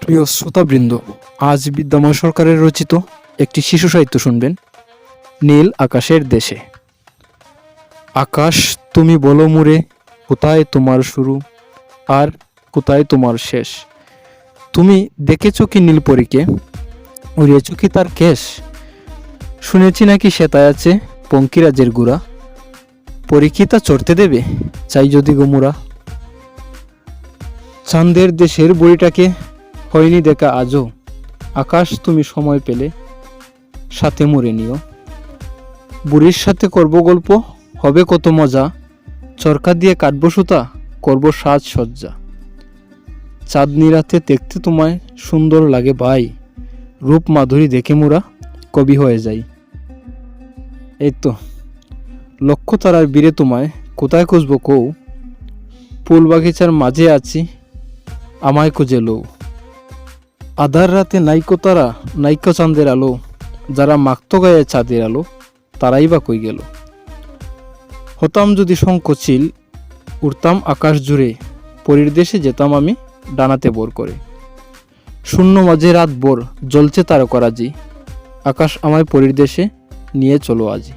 প্রিয় শ্রোতাবৃন্দ, আজ বিদ্যমান সরকারের রচিত একটি শিশু সাহিত্য শুনবেন, নীল আকাশের দেশে। আকাশ তুমি বলো মুরে কোথায় তোমার শুরু আর কোথায় তোমার শেষ? তুমি দেখেছ কি নীলপরীকে উড়িয়েছো কি তার কেশ? শুনেছি নাকি সেতায় আছে পঙ্কিরাজের গুড়া। পরীক্ষিতা চড়তে দেবে, চাই যদি গোমুরা। চাঁদের দেশের বইটাকে হয়নি দেখা আজও। আকাশ তুমি সময় পেলে, সাথে মুড়ে নিও। বুড়ির সাথে করব গল্প, হবে কত মজা। চরকা দিয়ে কাটবো সুতা, করব সাজসজ্জা চাঁদনি রাতে দেখতে তোমায় সুন্দর লাগে ভাই। রূপ মাধুরী দেখে মোরা কবি হয়ে যাই। এই তো। লক্ষ তারার বীরে তোমায়, কোথায় খুঁজবো কৌ? ফুল বাগিচার মাঝে আছি, আমায় খুঁজে লৌ। আধার রাতে নাইকো তারা, নাইকো চাঁদের আলো, যারা মাক্ত গায়ে চাঁদের আলো, তারাই বা কই গেল। হতাম যদি শঙ্কচিল উড়তাম আকাশ জুড়ে, পরীর দেশে যেতাম আমি ডানাতে বোর করে। শূন্য মাঝে রাত বোর জ্বলছে তারকরাজি, আকাশ আমায় পরীর দেশে নিয়ে চলো আজি।